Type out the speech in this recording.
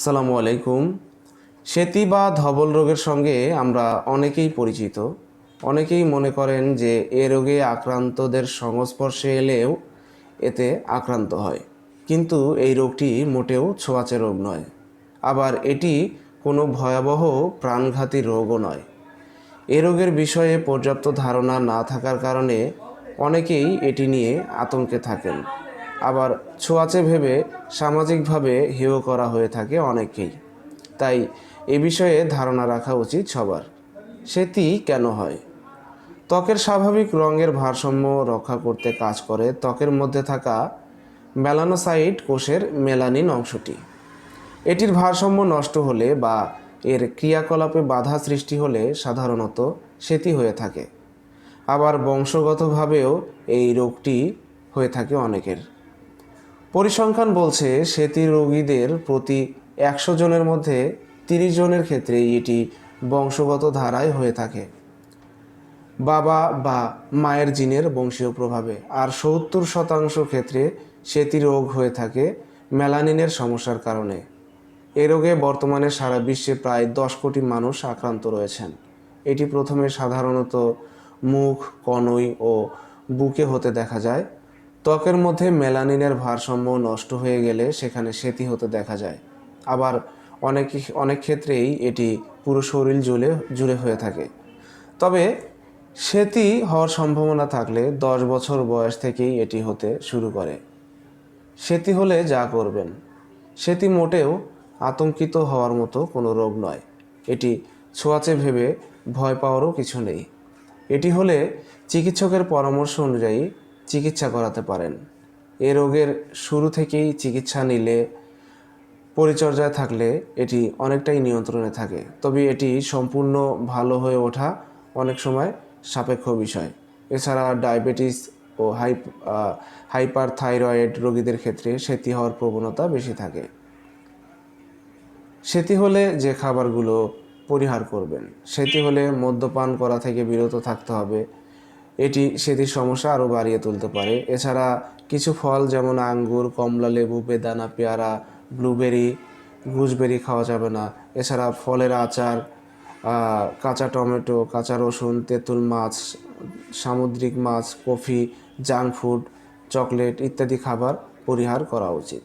সালামু আলাইকুম। সেতি বা ধবল রোগের সঙ্গে আমরা অনেকেই পরিচিত। অনেকেই মনে করেন যে এ রোগে আক্রান্তদের সংস্পর্শে এলেও এতে আক্রান্ত হয়। কিন্তু এই রোগটি মোটেও ছোঁয়াচে রোগ নয়। আবার এটি কোনো ভয়াবহ প্রাণঘাতী রোগও নয়। এ রোগের বিষয়ে পর্যাপ্ত ধারণা না থাকার কারণে অনেকেই এটি নিয়ে আতঙ্কে থাকেন। আবার ছোঁয়াচে ভেবে সামাজিকভাবে হেয় করা হয়ে থাকে অনেকেই। তাই এ বিষয়ে ধারণা রাখা উচিত সবার। সেটি কেন হয়? ত্বকের স্বাভাবিক রঙের ভারসাম্য রক্ষা করতে কাজ করে। ত্বকের মধ্যে থাকা মেলানোসাইট কোষের মেলানিন অংশটি। এটির ভারসাম্য নষ্ট হলে বা এর ক্রিয়াকলাপে বাধা সৃষ্টি হলে সাধারণত সেতি হয়ে থাকে। আবার বংশগতভাবেও এই রোগটি হয়ে থাকে অনেকের। পরিসংখ্যান বলছে সেতি রোগীদের প্রতি একশো জনের মধ্যে তিরিশ জনের ক্ষেত্রে এটি বংশগত ধারায় হয়ে থাকে। বাবা বা মায়ের জিনের বংশীয় প্রভাবে আর সত্তর শতাংশ ক্ষেত্রে সেতি রোগ হয়ে থাকে মেলানিনের সমস্যার কারণে। এ রোগে বর্তমানে সারা বিশ্বে প্রায় দশ কোটি মানুষ আক্রান্ত রয়েছেন। এটি প্রথমে সাধারণত মুখ কনই ও বুকে হতে দেখা যায়। ত্বকের মধ্যে মেলানিনের ভারসাম্য নষ্ট হয়ে গেলে সেখানে সেতি হতে দেখা যায়। আবার অনেক অনেক ক্ষেত্রেই এটি পুরো শরীর জুড়ে জুড়ে হয়ে থাকে। তবে সেতি হওয়ার সম্ভাবনা থাকলে দশ বছর বয়স থেকেই এটি হতে শুরু করে। সেতি হলে যা করবেন। সেটি মোটেও আতঙ্কিত হওয়ার মতো কোনো রোগ নয়। এটি ছোঁয়াচে ভেবে ভয় পাওয়ারও কিছু নেই। এটি হলে চিকিৎসকের পরামর্শ অনুযায়ী চিকিৎসা করাতে পারেন। এ রোগের শুরু থেকেই চিকিৎসা নিলে, পরিচর্যায় থাকলে এটি অনেকটাই নিয়ন্ত্রণে থাকে। তবে এটি সম্পূর্ণ ভালো হয়ে ওঠা অনেক সময় সাপেক্ষ বিষয়। এছাড়া ডায়াবেটিস ও হাই হাইপার থাইরয়েড রোগীদের ক্ষেত্রে সেতি হওয়ার প্রবণতা বেশি থাকে। সেতি হলে যে খাবারগুলো পরিহার করবেন সেটি হলে মদ্যপান করা থেকে বিরত থাকতে হবে। এটি সেতির সমস্যা আরও বাড়িয়ে তুলতে পারে। এছাড়া কিছু ফল যেমন আঙ্গুর, কমলা লেবু, বেদানা, পেয়ারা, ব্লুবেরি, গুজবেরি খাওয়া যাবে না। এছাড়া ফলের আচার কাঁচা টমেটো, কাঁচা রসুন, তেঁতুল মাছ, সামুদ্রিক মাছ, কফি, জাঙ্ক ফুড, চকলেট ইত্যাদি খাবার পরিহার করা উচিত।